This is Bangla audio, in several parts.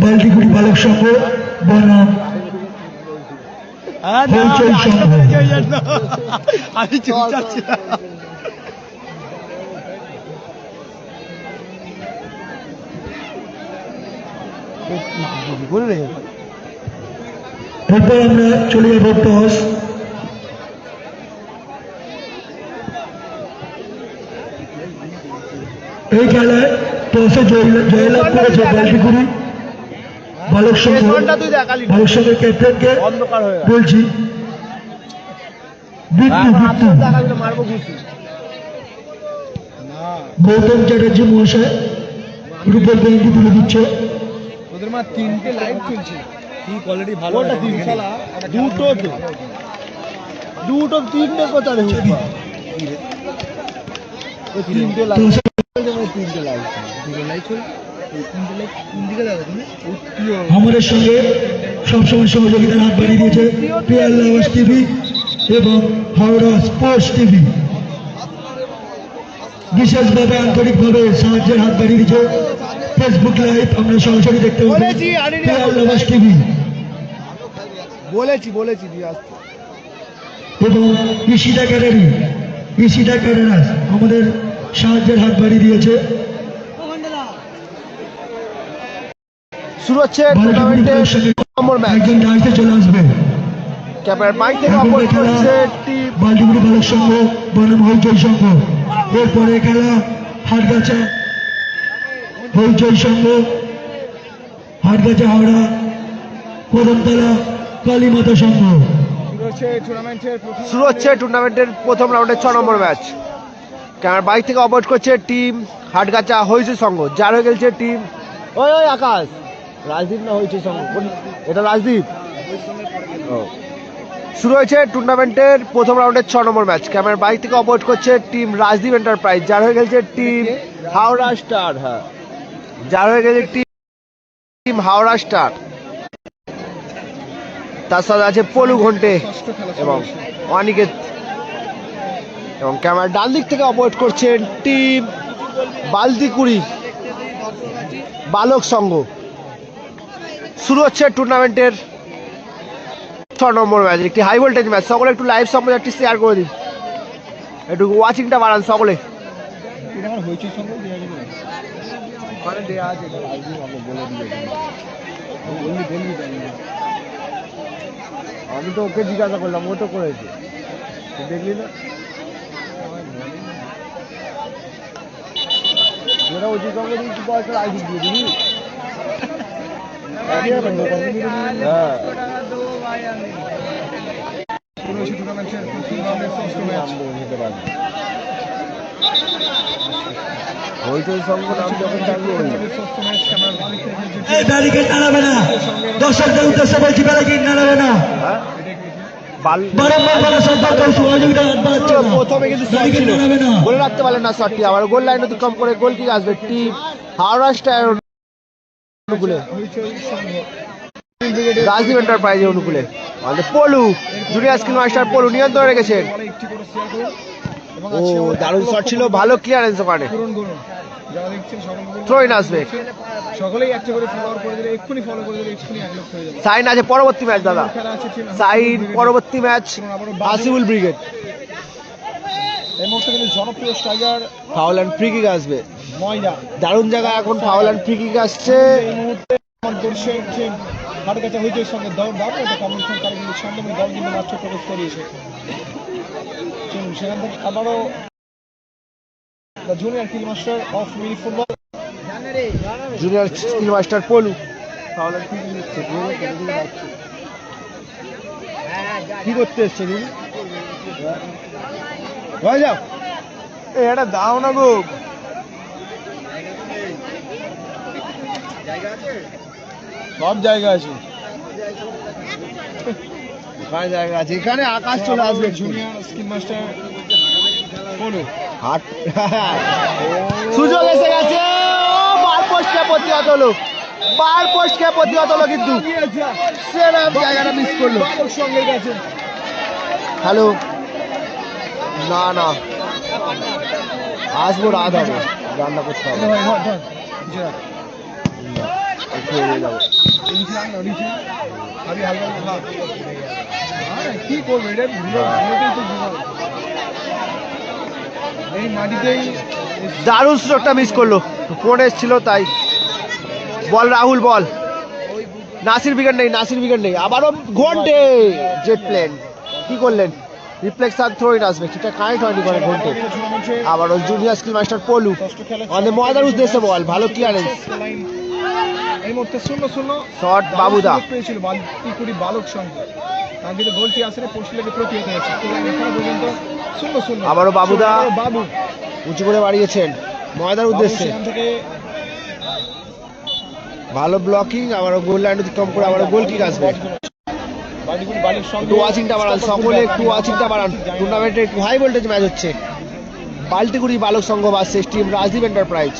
বাল্টিগুড়ি বালক সংঘ বনাম। হইচই সংঘ আমি চুপচাপ ছিলাম এরপর আমরা চলে যাব টস। এই খেলায় টসে জয়- জয়লাভ করেছে বাল্টিগুড়ি বালক সংঘ বালক সংঘের ক্যাপ্টেনকে বলছি। গৌতম চ্যাটার্জি মহাশয় রূপের বেঞ্চি তুলে দিচ্ছে। ওদের মা তিনটে লাইট চলছে। কি কোয়ালিটি ভালো ওটা দুটো তো। দুটো তিনটে কথা রে তিনটে লাইট তিনটে লাইট। দুটো লাইট চল আমাদের সঙ্গে সবসময় সহযোগিতার হাত বাড়িয়ে দিয়েছে পিয়ার লাভাস টিভি এবং হাওড়া স্পোর্টস টিভি। বিশেষভাবে আন্তরিকভাবে সাহায্যের হাত বাড়িয়ে দিয়েছে ফেসবুক লাইভ আমরা সরাসরি দেখতে পাবো বলেছি, পিয়ার লাভাস টিভি। বলেছি বলেছি এবং ইশিতা ক্যাডারি ইশিতা ক্যাডারাস আমাদের সাহায্যের হাত বাড়িয়ে দিয়েছে। শুরু হচ্ছে টুর্নামেন্টের নম্বর ম্যাচ চলে আসবে ক্যামেরার মাইক থেকে বালক সংঘ বনাম হইচই সংঘ এরপরে খেলা হাটগাছা হইচই সংঘ হাটগাছা হাওড়া কদমতলা কালীমাতা সংঘ। শুরু হচ্ছে টুর্নামেন্টের প্রথম রাউন্ডের ছ নম্বর ম্যাচ ক্যামেরার বাইক থেকে অপোজ করছে টিম হাটগাছা হয়েছে সঙ্গ যার হয়ে গেছে টিম ওই ওই আকাশ। রাজদীপ না হয়েছে সঙ্গ? এটা রাজদীপ? ও। শুরু হয়েছে টুর্নামেন্টের প্রথম রাউন্ডের ছ নম্বর ম্যাচ ক্যামেরার বাইক থেকে অপোজ করছে টিম রাজদীপ এন্টারপ্রাইজ যার হয়ে গেছে টিম হাওড়া স্টার হ্যাঁ। যার হয়ে গেছে টিম হাওড়া স্টার তার সাথে আছে পলু ঘন্টে এবং অনিকেত। এবং ক্যামেরার ডান দিক থেকে অপারেট করছেন টিম বালতিকুড়ি বালক সংঘ। শুরু হচ্ছে টুর্নামেন্টের ছ নম্বর ম্যাচ একটি হাই ভোল্টেজ ম্যাচ সকলে একটু লাইভ সম্বন্ধে শেয়ার করে দিন। একটু ওয়াচিংটা বাড়ান সকলে। আমি। তো ওকে জিজ্ঞাসা করলাম, ও তো করেছে। দেখলি না? যেটা উচিত সঙ্গে পয়সা আইডি দিয়ে দিবি। হইচই না বলে রাখতে পারলেন না শটটি আবার গোল লাইন অতিক্রম করে গোল কিক আসবে। টিম হাওড়া স্টার অনুকূলে। রাজদীপ অনুকূলে। আমাদের পলু জুনিয়র স্কিল মাস্টার পলু নিয়ন্ত্রণ রেখেছেন। ও, দারুণ শট ছিল, ভালো ক্লিয়ারেন্স ওখানে। সাইন আছে, পরবর্তী ম্যাচ দাদা। সাইন পরবর্তী ম্যাচ আসিবুল ব্রিগেড এই মুহূর্তে কিন্তু জনপ্রিয় striker foul and free kick আসবে। ময়দা দারুণ জায়গায় এখন ফাউল অ্যান্ড ফ্রি কিক আসছে। এই মুহূর্তে আমার দর্শক হচ্ছে হাটগাছা হইতে সঙ্গে দৌড় দাম এটা কম্বিনেশন তারা কিন্তু সামনে দল কিন্তু মাত্র প্রবেশ করিয়েছে। সেখান থেকে আবারও junior skill master of mini football junior skill master Polu foul and free kick নিচ্ছে কি করতে এসছে হয়ে যাও। এটা দাও না গো। সব জায়গা আছে। ওখানে জায়গা আছে। এখানে আকাশ চলে আসবে জুনিয়র স্কিল মাস্টার বলো হাট। সুযোগ এসে গেছে। বার প্রতিহত হলো বার পোস্টকে প্রতিহত হলো কিন্তু। সেরাম জায়গাটা মিস করল। সঙ্গে গেছে। হ্যালো না না। আসব রাত হবে রান্না করতে হবে। কি করবে? এটা জীবন এই মাটিতেই দারুণ স্ট্রোকটা মিস করল। ফোন এসছিল তাই। বল রাহুল বল। নাসির উইকেট নেই নাসির উইকেট নেই। আবারও ঘন্টে জেট প্লেন কি করলেন? রিফ্লেক্সার থ্রো ইন আসবে সেটা কানেক্ট হয়নি করে ঘন্টে আবারও জুনিয়র স্কিল মাস্টার পলু। আমাদের ময়দার উদ্দেশ্যে বল ভালো ক্লিয়ারেন্স এই মুহূর্তে শূন্য শূন্য। শট বাবুদা। পেয়েছিল বালতিকুড়ি বালক সংঘ তার কিন্তু গোলটি আসলে পশ্চিমবঙ্গে প্রতিহত হয়েছে। এখনও পর্যন্ত শূন্য শূন্য। আবারও বাবুদা। বাবু। উঁচু করে বাড়িয়েছেন ময়দার উদ্দেশ্যে। ভালো ব্লকিং আবারও গোল লাইন অতিক্রম করে আবারও গোল কিক আসবে। সঙ্গে একটু ওয়াচিংটা বাড়ান সকলে একটু ওয়াচিংটা বাড়ান। টুর্নামেন্টে একটু হাই ভোল্টেজ ম্যাচ হচ্ছে Baltiguri Balak Sangha versus team Rajdeep enterprise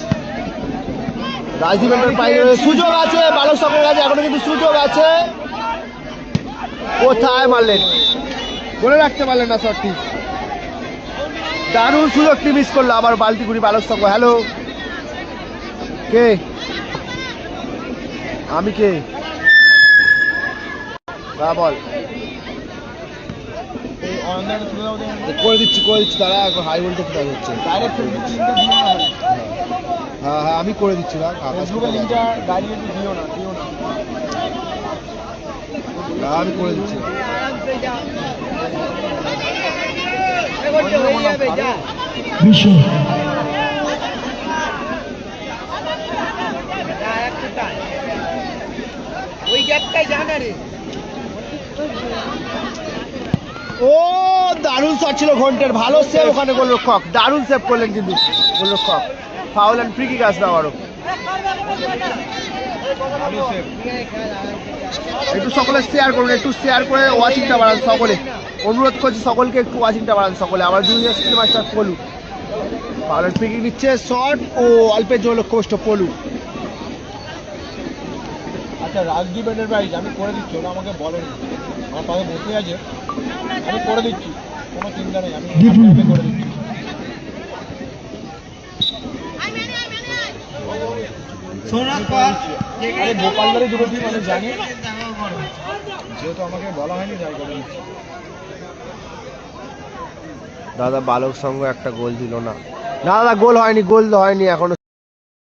Rajdeep enterprise সুযোগ আছে বালক সংঘের কাছে এখনও কিন্তু সুযোগ আছে। কোথায় মারলেন? বলে রাখতে পারলেন না শটটি দারুণ সুযোগটি মিস করল আবার বাল্টিগুড়ি বালক সংঘ। হ্যালো কে? আমি কে? হ্যাঁ বল। করে দিচ্ছি করে দিচ্ছি তারা এখন হাই ভোল্টেজ ম্যাচ হচ্ছে। হ্যাঁ হ্যাঁ আমি করে দিচ্ছি না হ্যাঁ, আমি করে দিচ্ছি। ওই গ্যাপটাই জানা রে। ও, দারুণ শট ছিল ঘন্টের। ভালো সেভ ওখানে গোলরক্ষক। দারুণ সেভ করলেন কিন্তু গোলরক্ষক। ফাউল অ্যান্ড ফ্রি কিক আসবে আবারও। একটু সকলে শেয়ার করুন, একটু শেয়ার করে ওয়াচিংটা বাড়ান সকলে। অনুরোধ করছি সকলকে একটু ওয়াচিংটা বাড়ান সকলে। আমার junior skill master Polu and free kick নিচ্ছে শট ও অল্পের জন্য লক্ষ্য পলু। আচ্ছা রাজদীপ এন্টারপ্রাইজ আমি করে দিচ্ছি, ওরা আমাকে বলেনি আমার বসে আছে। আমি করে দিচ্ছি। কোনো চিন্তা নেই আমি করে দিচ্ছি। আরে দুটো টিম আমি জানি। যেহেতু আমাকে বলা হয়নি যাই করে দিচ্ছি। দাদা বালক সংঘ একটা গোল দিল না। না দাদা গোল হয়নি গোল হয়নি এখনও।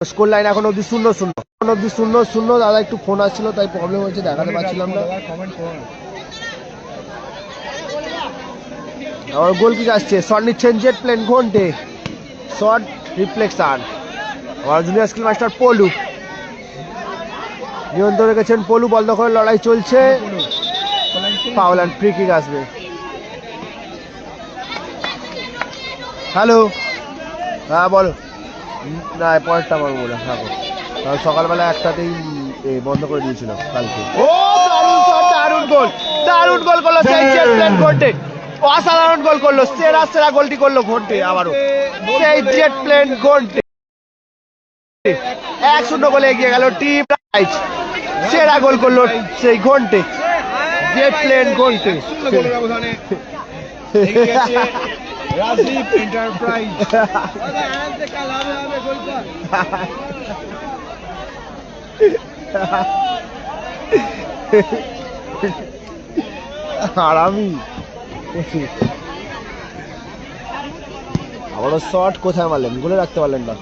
স্কোর লাইন এখন অব্দি শূন্য শূন্য। এখন অব্দি শূন্য শূন্য। দাদা একটু ফোন আসছিল তাই প্রবলেম হয়েছে দেখাতে পারছিলাম না। কমেন্ট করো না আবার গোল কিক আসছে শট নিচ্ছেন jet plane Ghante shot reflection আবার জুনিয়র স্কিল মাস্টার পলু নিয়ন্ত্রণ রেখেছেন পলু বল দখলের লড়াই চলছে। পাওয়াল অ্যান্ড ফ্রি কিক আসবে। হ্যালো হ্যাঁ বলো। না পরেরটা আমার বলে। থাকো কারণ সকালবেলা একটাতেই বন্ধ করে দিয়েছিল কালকে। ও, দারুণ শট দারুণ গোল দারুণ গোল করল সেই জেট প্লেন ঘন্টে। অসাধারণ গোল করল সেরা সেরা গোলটি করল ঘন্টে আবারও। সেই জেট প্লেন ঘন্টে এক শূন্য গোলে এগিয়ে গেল টিম রাইজ সেরা গোল করল সেই Ghante jet plane Ghante Rajdeep enterprise আমি আবারও শট কোথায় মারলেন? গোলে রাখতে পারলেন না।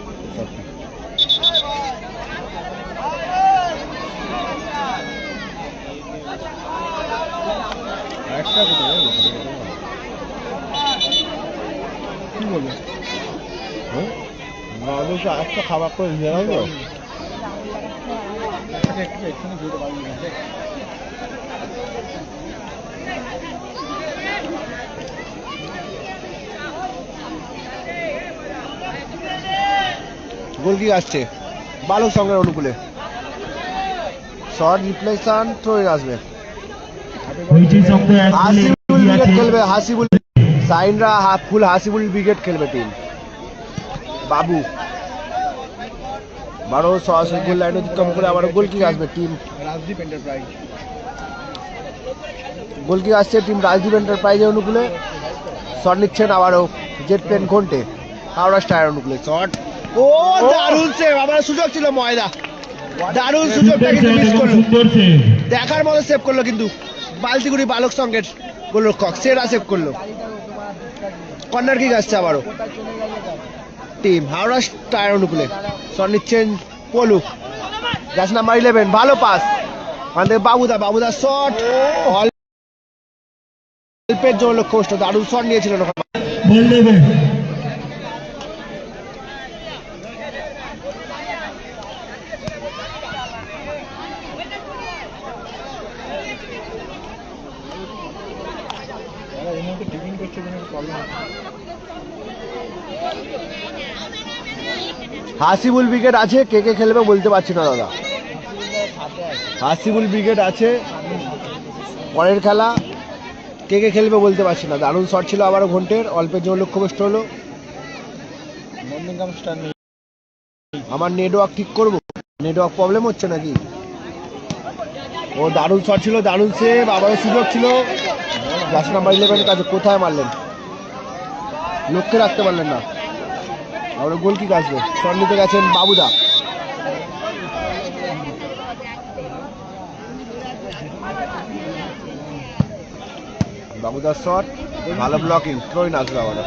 একটা কোথায় কি বলব হ্যাঁ? একটা খাবার করে দিয়ে রাখব আচ্ছা, একটু এক্ষুনি যেতে পারবি না দেখ। গোল কি আসছে বালক সঙ্গের অনুকূলে শর্ট রিফ্লেকশন থ্রো আসবে হাসিবুল উইকেট খেলবে হাসিবুল। সাইনরা ফুল হাসিবুল উইকেট খেলবে টিম। বাবু। বারো সরাসরি গোল লাইন অতিক্রম করে আবার গোল কিক আসবে team. Rajdeep enterprise goal kick আসছে টিম রাজদীপ এন্টারপ্রাইজের অনুকূলে। শট নিচ্ছেন আবারও jet plane Ghante. Howrah star অনুকূলে। শট ও দারুণ সেভ আবার সুযোগ ছিল ময়দা দারুণ সুযোগটা কিন্তু মিস করল। দেখার মতো সেভ করল কিন্তু। বালতিগুড়ি বালক সঙ্গের গোলরক্ষক সেরা সেভ করল। কর্নার কিক আসছে আবারও? টিম হাওড়া স্টার অনুকূলে। শট নিচ্ছেন পলু জাস নাম্বার ইলেভেন ভালো পাস ওখান থেকে বাবুদা বাবুদা শট অল্পের জন্য লক্ষ্য দারুণ শট নিয়েছিলেন ওখানে বল নেবে দাদা এই মুহূর্তে টিফিন করছে কোনো প্রবলেম হচ্ছে হাসিবুল ব্রিগেড আছে? কে কে খেলবে বলতে পারছি না দাদা। হাসিবুল ব্রিগেড আছে। পরের খেলা। কে কে খেলবে বলতে পারছি না। দারুণ শট ছিল আবারও ঘন্টের। অল্পের জন্য লক্ষ্যভ্রষ্ট হলো। আমার নেটওয়ার্ক ঠিক করব? নেটওয়ার্ক প্রবলেম হচ্ছে নাকি? ও দারুণ শট ছিল দারুণ সেভ আবারও সুযোগ ছিল। জাস নাম্বার ইলেভেনের কাছে কোথায় মারলেন? লক্ষ্যে রাখতে পারলেন না। আবার গোল কিক আসবে। শট নিতে গেছেন বাবুদা। বাবুদার শট, ভালো ব্লকিং থ্রোইন আসবে প্লেয়ার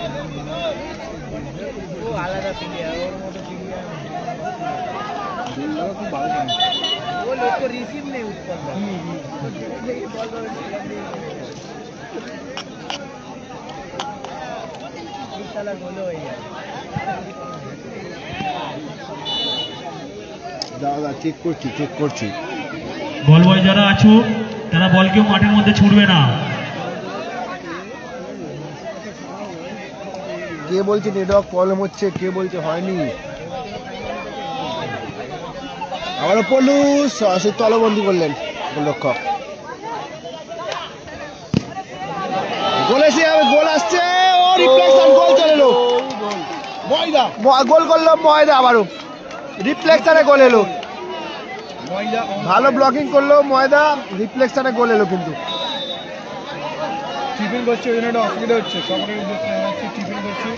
যারা আছো তারা মাঠের মধ্যে ছুটবে না। কে বলছে নেটওয়ার্ক প্রবলেম হচ্ছে কে বলছে হয়নি? আবার পলু তলবন্দি করলেন গোলরক্ষক। গোলে গোল আসছে গোল চলে ময়দা। গোল করল ময়দা আবারও। রিফ্লেকশনে গোল এলো। ভালো ব্লকিং করল ময়দা রিফ্লেকশনে গোল এলো কিন্তু। টিফিন করছে ওই জন্য একটু অসুবিধা হচ্ছে। সকলের উদ্দেশ্যে জানাচ্ছি টিফিন করছি।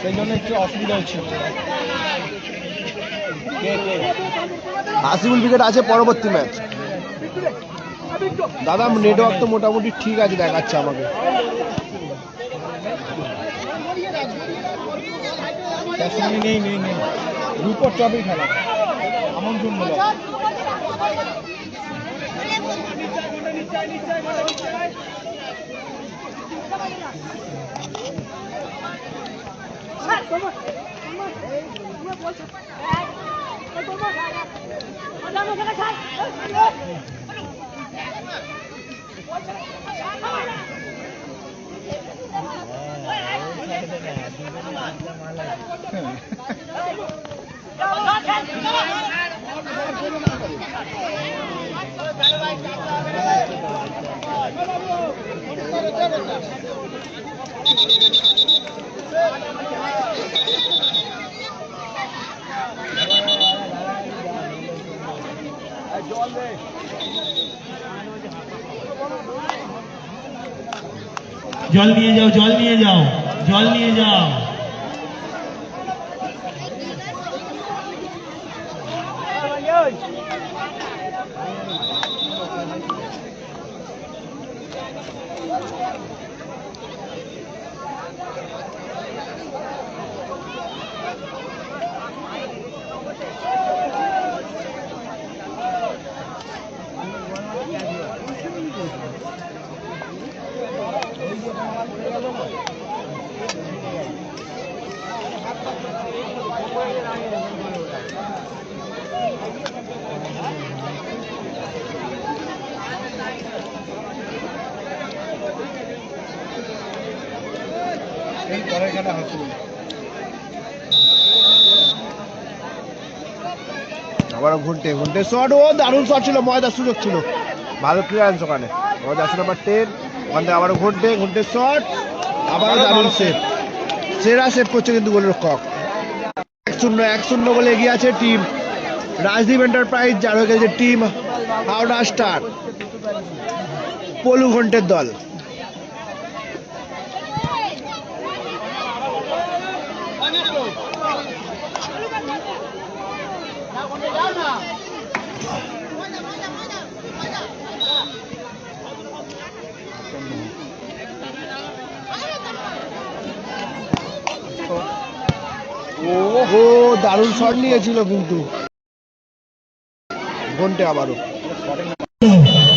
সেই জন্য একটু অসুবিধা হচ্ছে। কে কে হাসিবুল উইকেট আছে পরবর্তী ম্যাচ দাদা নেটওয়ার্ক তো মোটামুটি ঠিক আছে দেখাচ্ছে আমাকে। তার নেই নেই নেই। রূপর টপেই খেলা। আমন্ত্রণ মূলক জল নিয়ে যাও জল নিয়ে যাও। জল নিয়ে যাও এই পরের খেলা হাসিল আবারও ঘুরতে ঘুরতে। শট ও দারুণ শট ছিল ময়দার সুযোগ ছিল। ভালো ক্লিয়ারেন্স ওখানে। ময়দা আছে নাম্বার টেন ওখান থেকে আবারও ঘুরতে ঘুরতে শট আবারও দারুণ সেভ সেরা সেভ করছে কিন্তু গোলরক্ষক। এক শূন্য এক শূন্য বলে এগিয়ে আছে টিম রাজদীপ এন্টারপ্রাইজ যার হয়ে গেছে টিম হাওড়া স্টার পলু ঘন্টের দল। ও দারুণ শট নিয়েছিল কিন্তু। ঘন্টে আবারও।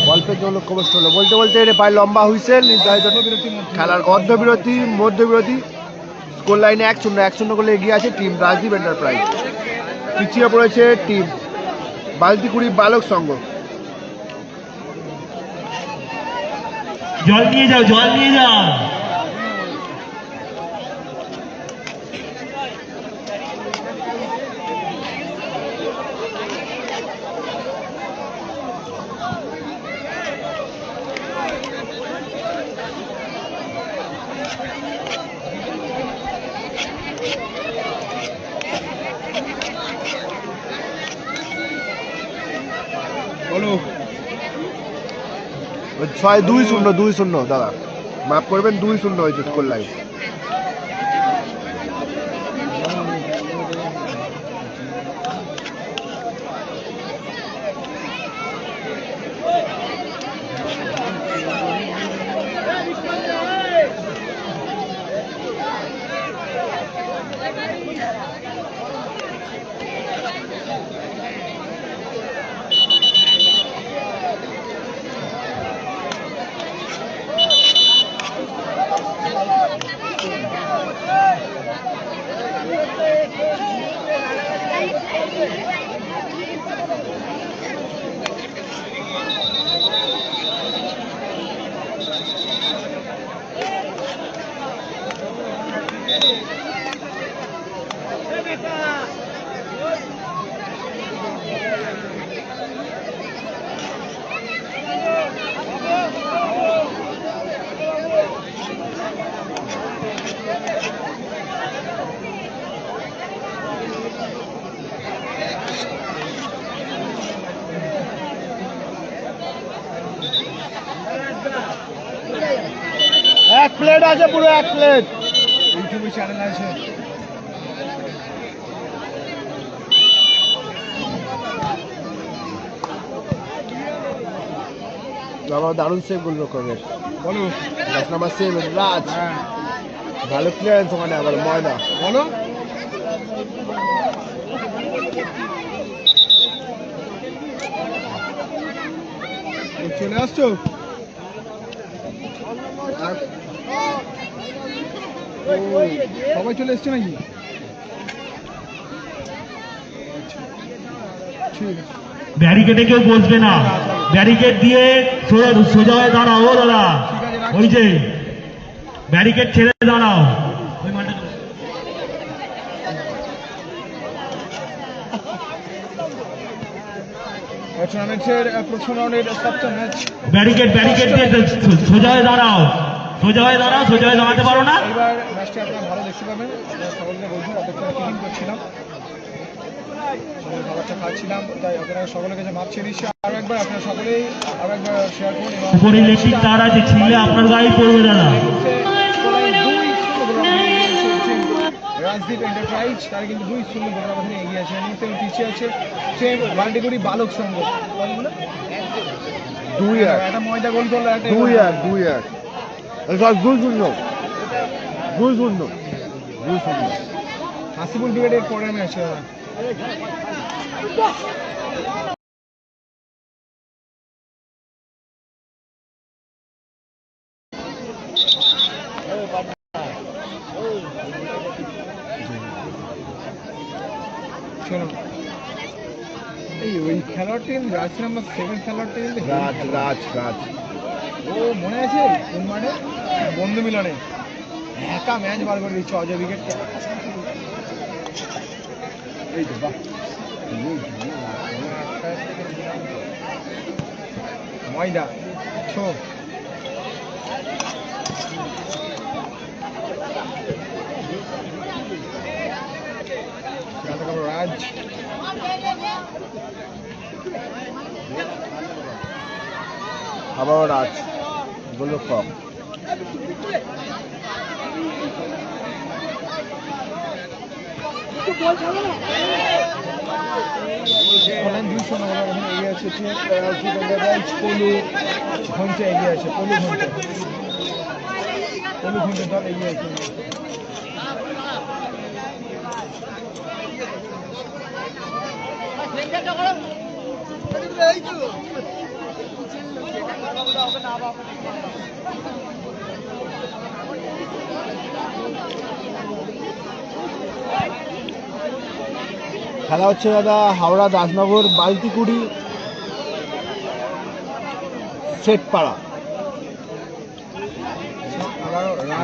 গল্পের জন্য লক্ষ্য হলো। বলতে বলতে রে পায়ে লম্বা হুইসেল নির্ধারিত খেলার অর্ধবিরতি, মধ্যবিরতি স্কোর লাইনে এক শূন্য এক শূন্য করলে এগিয়ে আছে টিম রাজদীপ এন্টারপ্রাইজ পিছিয়ে পড়েছে টিম বালতিকুড়ি বালক সংঘ। জল নিয়ে যাও, জল নিয়ে যাও বলো ওই ছয় দুই শূন্য দুই শূন্য দাদা। মাফ করবেন দুই শূন্য হয়েছে স্কোর লাইন প্লেট আছে পুরো এক প্লেট। ইউটিউবে চ্যানেল আছে আমার দারুণ সেভগুলো করবে বলো। দশ নম্বর সেভ রাজ। হ্যাঁ। ভালো ক্লিয়ারেন্স ওখানে আবার ময়দা বলো। চলে আসছো আর- ও, সবাই চলে এসছে নাকি আচ্ছা। ব্যারিকেডে কেউ বসবে না ব্যারিকেড দিয়ে সোজা হয়ে দাঁড়াও দাদা। ওই যে ব্যারিকেড ছেড়ে দাঁড়াও ওই মাঠে টুর্নামেন্টের প্রথম রাউন্ডের সপ্তম ম্যাচ ব্যারিকেড ব্যারিকেড দিয়ে সোজা হয়ে দাঁড়াও সোজা হয়ে দাঁড়াও সোজা হয়ে দাঁড়াতে পারো না। এবার ম্যাচটি আপনারা ভালো দেখতে পাবেন। সকলকে বলছি অপেক্ষা টিফিন করছিলাম। খাবারটা খাচ্ছিলাম তাই আপনারা সকলের কাছে মাপ ছেড়ে দিচ্ছি একবার আপনারা সকলেই একবার শেয়ার করুন উপরে ইলেকট্রিক তার আছে ছিঁড়লে আপনার গায়ে পড়বে দাদা রাজদীপ এন্টারপ্রাইজ তারা কিন্তু দুই শূন্য গোল ব্যবধানে এগিয়ে আছে। এই মুহূর্তে পিছিয়ে আছে সে বান্ডিগুড়ি বালক সংঘ? দুই। এক। একটা ময়দা গোল করল একটা দুই এক দুই এক। দুই শূন্য। দুই শূন্য। দুই শূন্য। হাসিবুল ব্রিগেডের পরে ম্যাচ এই ওই খেলোয়াড়টি রাজ নাম্বার সেভেন খেলোয়াড়টি রাজ রাজ রাজ। ও মনে আছে? মানে বন্ধু মিলনে। একা ম্যাচ বার করে দিচ্ছে অজয় উইকেটকে এই তো ময়দা ছো রাজ। আবার রাজ বলেন দুইশো নম্বর এগিয়ে আছে রাইট পলু ঘণ্টা এগিয়ে আছে পলু ঘণ্টা। পলু ঘণ্টা দল এগিয়ে আছে। খেলা হচ্ছে দাদা হাওড়া দাসনগর বালতিকুড়ি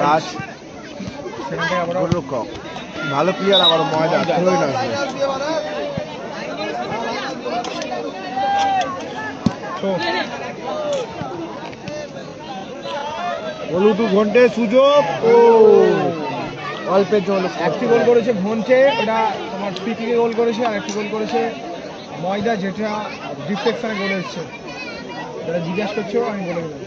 রাজ গোলরক্ষক। ভালো প্লেয়ার আবার ময়দা তো হলুদু ঘন্টে সুযোগ। ও অল্পের জন্য। একটি গোল করেছে ভনটে ওটা তোমার পিকিংয়ে গোল করেছে আর একটি গোল করেছে ময়দা যেটা ডিফ্লেকশনে গোল এসছে যেটা জিজ্ঞাসা করছ আমি বলে দেবো।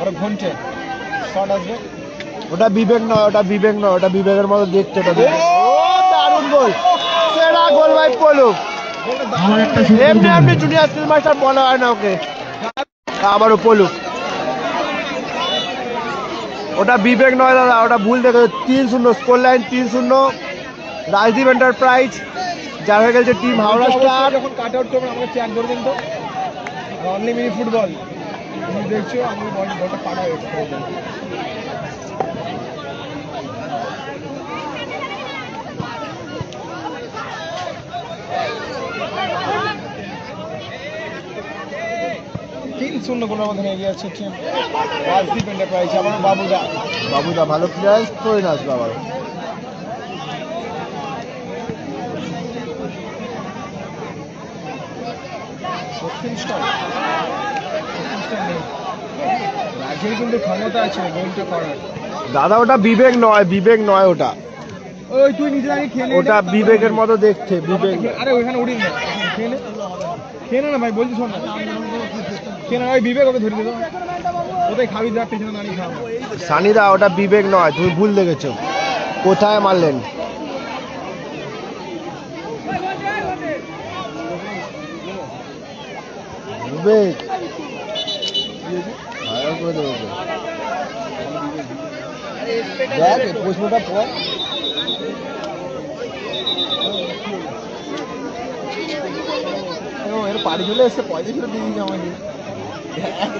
আর ঘন্টে শট আসবে ওটা বিবেক নয় ওটা বিবেক নয় ওটা বিবেকের মতো দেখতে ওটা দারুণ গোল। সেরা গোল ভাই সুন্দর এমনি। এমনি জুনিয়র স্কিল মাস্টার বলা হয় না ওকে। আবারও পলুক। ওটা বিবেক নয় দাদা ওটা ভুল দেখে। তিন শূন্য স্কোর লাইন তিন শূন্য। রাজদীপ এন্টারপ্রাইজ যার হয়ে গেছে টিম হাওড়া স্টার যখন কাট আউট করবেন আমাকে চেক করে দিন তো। অনলি মিনি ফুটবল তুমি দেখছ আমি বল বলটা কাটা তিন শূন্য গোলের মধ্যে এগিয়ে আছে টিম রাজদীপ এন্টারপ্রাইজ আবার বাবুদা। বাবুদা ভালো প্লেয়ার থ্রোইন আসবে দক্ষিণ রাজের কিন্তু ক্ষমতা আছে গোলটা করার। দাদা ওটা বিবেক নয় বিবেক নয় ওটা। ওই তুই নিজে আগে খেলে ওটা বিবেকের মতো দেখতে বিবেক। আরে ওইখানে উড়িস না। নে খেয়ে নে ভাই বলছি শোন না। না ওই বিবেক ওকে ধরে দিল কোথায় খাবি যা পেছনে দাঁড়িয়ে খাওয়া। সানিদা ওটা বিবেক নয় তুমি ভুল দেখেছ। কোথায় মারলেন? বিবেক। দেখ প্রশ্নটা পর এর বাড়ি চলে এসে পয়সা ফেরত দিয়ে দিয়েছে আমাকে। এক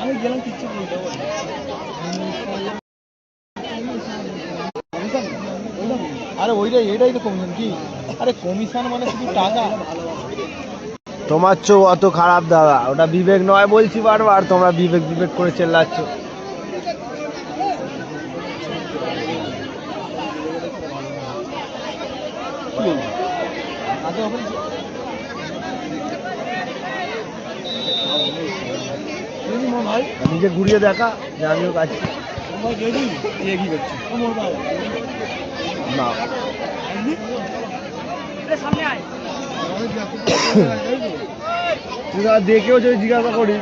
আমি গেলাম কিচ্ছু বলতে আরে ওইটাই এটাই তো কমিশন কি? আরে কমিশন মানে শুধু টাকা। তোমার চো অত খারাপ দাদা। ওটা বিবেক নয় বলছি বারবার তোমরা বিবেক বিবেক করে চেল্লাচ্ছ। আগে ভাই নিজে ঘুরিয়ে দেখা যে আমিও কাছে তোমার রেডি দিয়ে কি করছ না। তুই দেখেও যদি জিজ্ঞাসা করিস।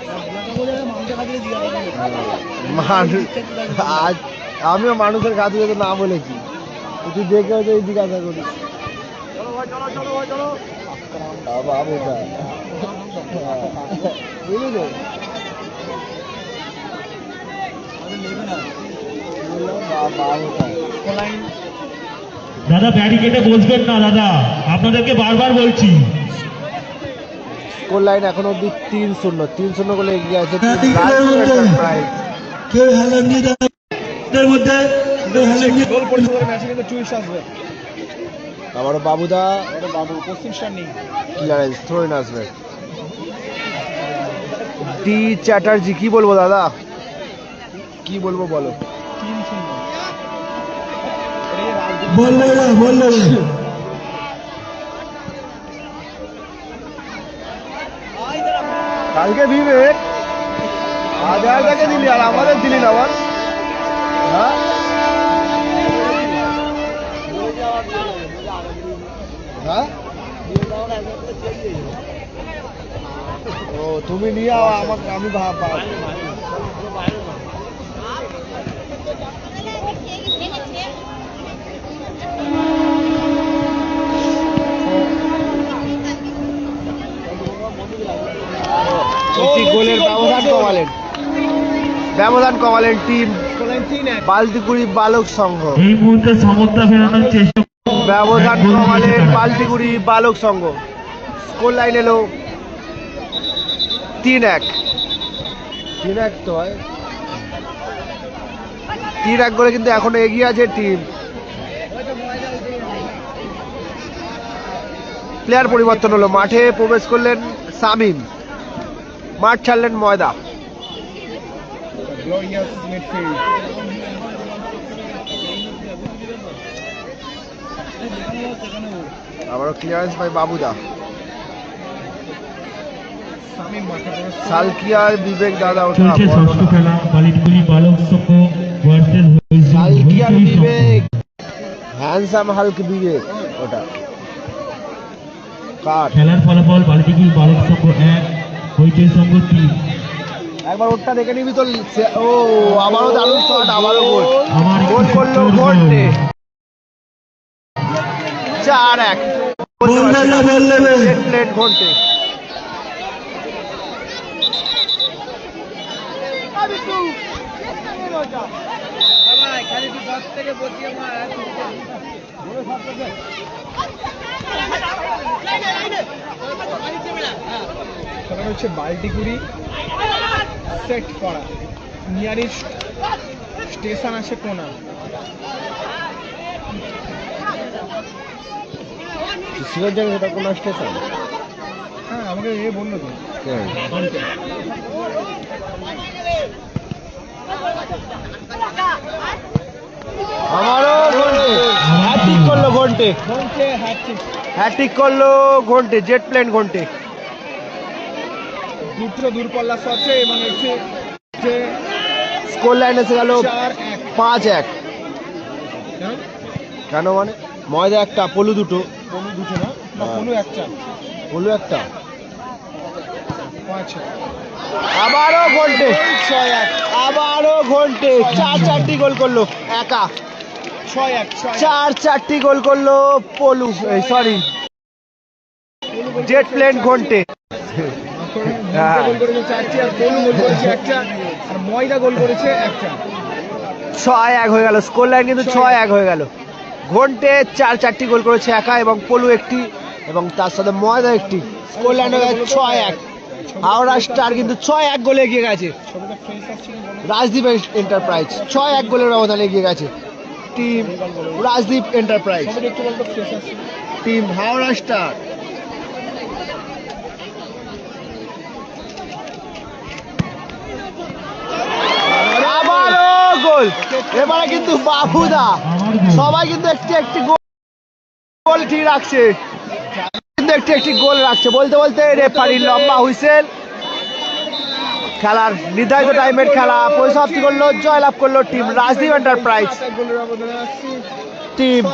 মানুষ আজ আমিও মানুষের কাছে যেতে না বলেছি তুই দেখেও যদি জিজ্ঞাসা করিস। বাবা, বাবুটা। বুঝলি তো? বললাম, বা- বাবুটা। দাদা ব্যারিকেডে বসবেন না দাদা। আপনাদেরকে বারবার বলছি। স্কোর লাইন এখন অব্দি তিন শূন্য। তিন শূন্য করে এগিয়ে আছে। কেউ হেলেননি তাদের মধ্যে গোল পরিশোধের ম্যাচে কিন্তু টুইস্ট আসবে। আবারও বাবুদা। বাবু পশ্চিম নেই। ক্লিয়ারেন্স থ্রোইন আসবে। ডি চ্যাটার্জি কি বলব দাদা? কি বলব বলো? বলল না বলল না। কালকে বিবেক হাজার টাকা দিলি? আর আমাদের দিলি না আমার হ্যাঁ? হ্যাঁ? ও তুমি নিয়ে আমাকে আমি ভাব গোলের ব্যবধান কমালেন। ব্যবধান কমালেন টিম বালতিকুড়ি বালক সংঘ। এই মুহূর্তে সমতা ফেরানোর চেষ্টা ব্যবধান কমালেন দিয়েছে বালক সংঘ। স্কোর লাইন এলো তিন এক। তিন এক তো হয়। তিন এক করে কিন্তু এখনও এগিয়ে আছে টিম প্লেয়ার পরিবর্তন হলো। মাঠে প্রবেশ করলেন সামিম। মাঠ ছাড়লেন ময়দা। আবারও ক্লিয়ারেন্স বাই বাবুদা। সালকিয়ার বিবেক দাদা ওঠা চলছে ষষ্ঠ খেলা বালিটগুলি বালক বিবেক হ্যান্ডসাম হালক বিবেক ওটা। কার খেলার ফলাফল বালিটগুলি বালক সংঘ এক হইচই সংঘ তিন। একবার ওটা দেখে নিবি তো ও আবারও দারুণ শট আবারও গোল আমার গোল করল ঘন্টে চার এক। প্লেট ঘন্টে ভাই খালি খেলা হচ্ছে বাল্টিগুড়ি সেট করা নিয়ারেস্ট স্টেশন আছে কোনা। কোন স্টেশন? হ্যাঁ আমাকে এ বলল তো। আমারও হ্যাট্রিক করল ঘন্টে। হ্যাট্রিক করল ঘন্টে জেট প্লেন ঘন্টে। দুটো দূরপাল্লা শটে এবং হচ্ছে যে স্কোর লাইন এসে গেল পাঁচ এক। কেন? মানে? ময়দা একটা পলু দুটো। কোনো দুটো না? হ্যাঁ। একটা। পলু একটা। পাঁচ এক। আবারও ঘন্টে। ছয় এক আবারও ঘন্টে। চার চারটি গোল করল একা। ছয় এক চার চারটি গোল করল পলু সরি জেট প্লেন ঘন্টে। হ্যাঁ। ছয় এক হয়ে গেল স্কোর লাইন কিন্তু ছয় এক হয়ে গেল। ঘন্টে চার চারটি গোল করেছে একা এবং পলু একটি এবং তার সাথে ময়দা একটি। স্কোর লাইন হয়ে গেছে ছয় এক। হাওড়া স্টার কিন্তু ছয় এক গোলে এগিয়ে গেছে? রাজদীপ এন্টারপ্রাইজ, ছয় এক গোলের ব্যবধানে এগিয়ে গেছে। Team Rajdeep enterprise. Team Howrah star. Goal. এবারে কিন্তু বাবুদা সবাই কিন্তু একটি একটি গোল গোল ঠিক রাখছে। একটি একটি গোল রাখছে। বলতে বলতে রেফারি লম্বা হুইসেল। খেলার নির্ধারিত টাইমের খেলা। পরিসমাপ্তি করল জয়লাভ করল টিম রাজদীপ এন্টারপ্রাইজ টিম